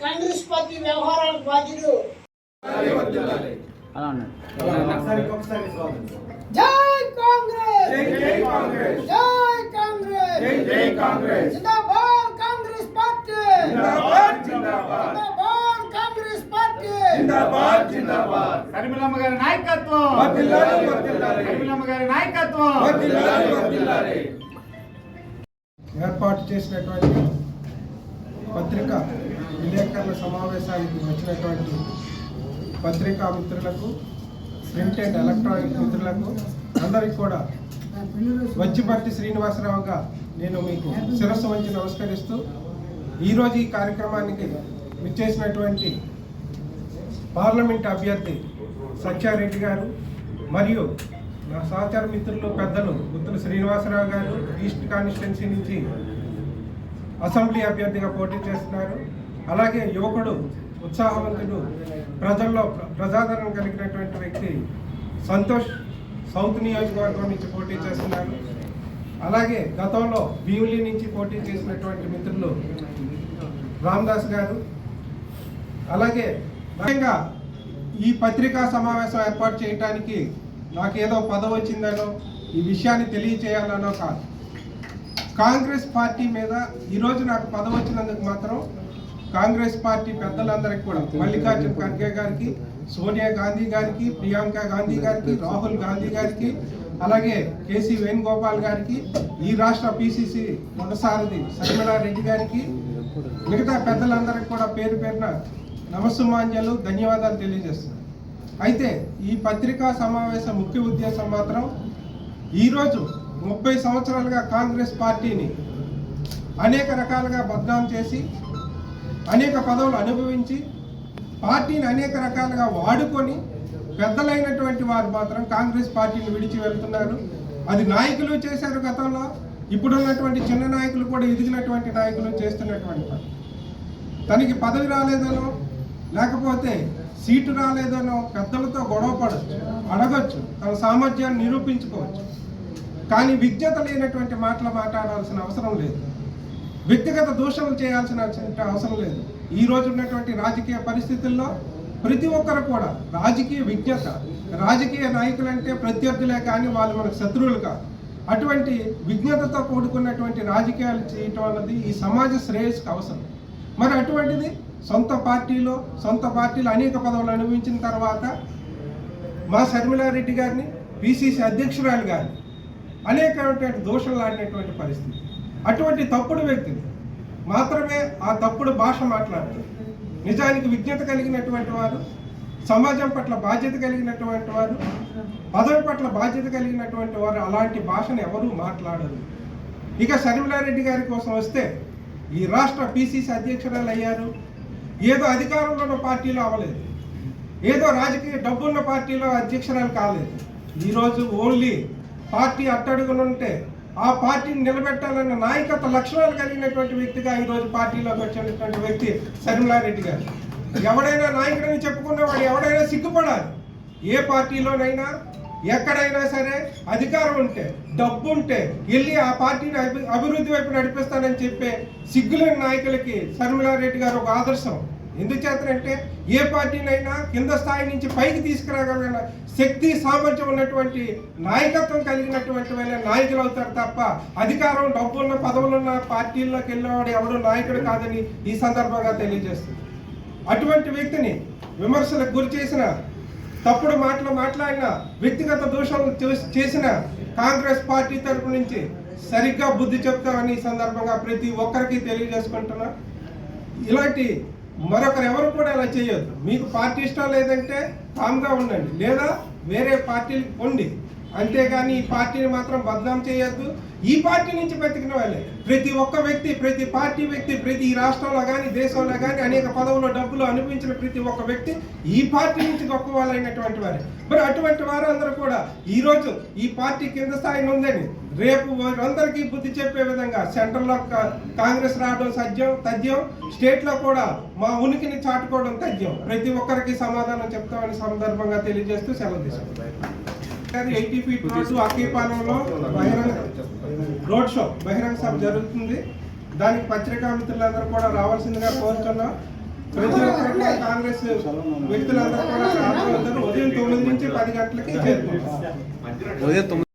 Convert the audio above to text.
Congress party వ్యవహారాలకు బాధ్యులు. అలా ఉన్నాడు. జై కాంగ్రెస్! జై కాంగ్రెస్! జై కాంగ్రెస్! జై జై కాంగ్రెస్! జిందాబాద్ కాంగ్రెస్ పార్టీ! జిందాబాద్ జిందాబాద్! జిందాబాద్! కాంగ్రెస్ పార్టీ! జిందాబాద్ జిందాబాద్! కరిమిలమ్మ గారి నాయకత్వం! వర్ధిల్లాలి వర్ధిల్లాలి కరిమిలమ్మ గారి నాయకత్వం! వర్ధిల్లాలి వర్ధిల్లాలి ఏర్పాటు చేసినటువంటి పత్రిక విలేకరుల సమావేశానికి వచ్చినటువంటి పత్రికా మిత్రులకు ప్రింట్ అండ్ ఎలక్ట్రానిక్ మిత్రులకు అందరికి కూడా వచ్చిపట్టి శ్రీనివాసరావుగా నేను మీకు శిరస్సు వంచి నమస్కరిస్తూ ఈరోజు ఈ కార్యక్రమానికి విచ్చేసినటువంటి పార్లమెంట్ అభ్యర్థి సత్యారెడ్డి గారు మరియు నా సహచార మిత్రులు పెద్దలు గుత్తుల శ్రీనివాసరావు గారు ఈస్ట్ కాన్స్టిట్యున్సీ నుంచి అసెంబ్లీ అభ్యర్థిగా పోటీ చేస్తున్నారు. అలాగే యువకుడు ఉత్సాహవంతుడు ప్రజల్లో ప్ర- ప్రజాదరణ కలిగినటువంటి వ్యక్తి సంతోష్ సౌత్ నియోజకవర్గం నుంచి పోటీ చేస్తున్నారు. అలాగే గతంలో భీమిలి నుంచి పోటీ చేసినటువంటి మిత్రులు రామదాస్ గారు. అలాగే ముఖ్యంగా ఈ పత్రికా సమావేశం ఏర్పాటు చేయడానికి నాకేదో పదవి వచ్చిందనో ఈ విషయాన్ని తెలియచేయాలనో కాదు. కాంగ్రెస్ పార్టీ మీద ఈరోజు నాకు పదవి వచ్చినందుకు మాత్రం కాంగ్రెస్ పార్టీ పెద్దలందరికీ కూడా మల్లికార్జున ఖర్గే గారికి సోనియా గాంధీ గారికి ప్రియాంక గాంధీ గారికి రాహుల్ గాంధీ గారికి అలాగే కేసీ వేణుగోపాల్ గారికి ఈ రాష్ట్ర పిసిసి మొదటిసారిది శర్మిళారెడ్డి గారికి మిగతా పెద్దలందరికీ కూడా పేరు పేరున నమస్సుమాంజలు ధన్యవాదాలు తెలియజేస్తున్నాను. అయితే ఈ పత్రికా సమావేశం ముఖ్య ఉద్దేశం మాత్రం ఈరోజు ముప్పై సంవత్సరాలుగా కాంగ్రెస్ పార్టీని అనేక రకాలుగా బద్నాం చేసి అనేక పదవులు అనుభవించి పార్టీని అనేక రకాలుగా వాడుకొని పెద్దలైనటువంటి వారు మాత్రం కాంగ్రెస్ పార్టీని విడిచి వెళ్తున్నారు. అది నాయకులు చేశారు గతంలో. ఇప్పుడున్నటువంటి చిన్న నాయకులు కూడా ఎదిగినటువంటి నాయకులు చేస్తున్నటువంటి తనకి పదవి రాలేదనో లేకపోతే సీటు రాలేదనో పెద్దలతో గొడవ పడవచ్చు అడగచ్చు తన సామర్థ్యాన్ని నిరూపించుకోవచ్చు. కానీ విజ్ఞత లేనటువంటి మాటలు మాట్లాడాల్సిన అవసరం లేదు. వ్యక్తిగత దూషణలు చేయాల్సిన అవసరం లేదు. ఈ రోజు ఉన్నటువంటి రాజకీయ పరిస్థితుల్లో ప్రతి ఒక్కరు కూడా రాజకీయ విజ్ఞత రాజకీయ నాయకులంటే ప్రత్యర్థులే కానీ వాళ్ళు మనకు శత్రువులు కాదు. అటువంటి విజ్ఞతతో కూడుకున్నటువంటి రాజకీయాలు చేయటం అన్నది ఈ సమాజ శ్రేయస్సుకు అవసరం. మరి అటువంటిది సొంత పార్టీలో సొంత పార్టీలో అనేక పదవులు అనుభవించిన తర్వాత మా శర్మిలారెడ్డి గారిని పిసిసి అధ్యక్షురాలు గారిని అనేకమైనటువంటి దోషాలు ఆడినటువంటి పరిస్థితి. అటువంటి తప్పుడు వ్యక్తిని మాత్రమే ఆ తప్పుడు భాష మాట్లాడతారు నిజానికి విజ్ఞత కలిగినటువంటి వారు సమాజం పట్ల బాధ్యత కలిగినటువంటి వారు పదవి పట్ల బాధ్యత కలిగినటువంటి వారు అలాంటి భాషను ఎవరూ మాట్లాడరు. ఇక శర్మిలారెడ్డి గారి కోసం వస్తే ఈ రాష్ట్ర పిసిసి అధ్యక్షురాలు అయ్యారు. ఏదో అధికారంలో ఉన్న పార్టీలో అవ్వలేదు. ఏదో రాజకీయ డబ్బున్న పార్టీలో అధ్యక్షురాలు కాలేదు. ఈరోజు ఓన్లీ పార్టీ అట్టడుగునుంటే ఆ పార్టీని నిలబెట్టాలన్న నాయకత్వ లక్షణాలు కలిగినటువంటి వ్యక్తిగా ఈరోజు పార్టీలోకి వచ్చినటువంటి వ్యక్తి శర్మిలారెడ్డి గారు. ఎవడైనా నాయకుడని చెప్పుకున్నవాడు ఎవడైనా సిగ్గుపడాలి. ఏ పార్టీలోనైనా ఎక్కడైనా సరే అధికారం ఉంటే డబ్బు ఉంటే వెళ్ళి ఆ పార్టీని అభి అభివృద్ధి వైపు నడిపిస్తానని చెప్పే సిగ్గులేని నాయకులకి శర్మిలారెడ్డి గారు ఒక ఆదర్శం. ఎందుచేతనంటే ఏ పార్టీనైనా కింద స్థాయి నుంచి పైకి తీసుకురాగలిగిన శక్తి సామర్థ్యం ఉన్నటువంటి నాయకత్వం కలిగినటువంటి వాళ్ళ నాయకులు అవుతారు తప్ప అధికారం డబ్బున్న పదవులున్న పార్టీల్లోకి వెళ్ళేవాడు ఎవడు నాయకుడు కాదని ఈ సందర్భంగా తెలియజేస్తుంది. అటువంటి వ్యక్తిని విమర్శలకు గురి చేసిన తప్పుడు మాటలు మాట్లాడిన వ్యక్తిగత దోషాలు చేసిన కాంగ్రెస్ పార్టీ తరపు నుంచి సరిగ్గా బుద్ధి చెప్తామని ఈ సందర్భంగా ప్రతి ఒక్కరికి తెలియజేసుకుంటున్నా. ఇలాంటి మరొకరు ఎవరు కూడా అలా చేయొద్దు. మీకు పార్టీ ఇష్టం లేదంటే కామ్గా ఉండండి. లేదా వేరే పార్టీలకు పొండి. అంతేగాని ఈ పార్టీని మాత్రం బద్నాం చేయొద్దు. ఈ పార్టీ నుంచి బతికిన వాళ్ళే. ప్రతి ఒక్క వ్యక్తి ప్రతి పార్టీ వ్యక్తి ప్రతి రాష్ట్రంలో కానీ దేశంలో కానీ అనేక పదవుల్లో డబ్బులు అనిపించిన ప్రతి ఒక్క వ్యక్తి ఈ పార్టీ నుంచి గొప్ప వాళ్ళైనటువంటి వారే. మరి అటువంటి వారందరూ కూడా ఈ రోజు ఈ పార్టీ కింద స్థాయిని ఉందని రేపు వారందరికీ బుద్ధి చెప్పే విధంగా సెంట్రల్లో కాంగ్రెస్ రావడం సత్యం తథ్యం. స్టేట్లో కూడా మా ఉనికిని చాటుకోవడం తథ్యం. ప్రతి ఒక్కరికి సమాధానం చెప్తామని సందర్భంగా తెలియజేస్తూ సెలవు తీసుకుంటాం ఎయిటీ ఫీట్ రోడ్డు అక్కీపాలెంలో బహిరంగ రోడ్ షో బహిరంగ సభ జరుగుతుంది. దానికి పత్రికా మిత్రులందరూ కూడా రావాల్సిందిగా కోరుతున్నాం. ప్రతి ఒక్కరు కూడా కాంగ్రెస్ వ్యక్తులందరూ కూడా ఉదయం తొమ్మిది నుంచి పది గంటలకి చేరుకుంటారు. ఉదయం తొమ్మిది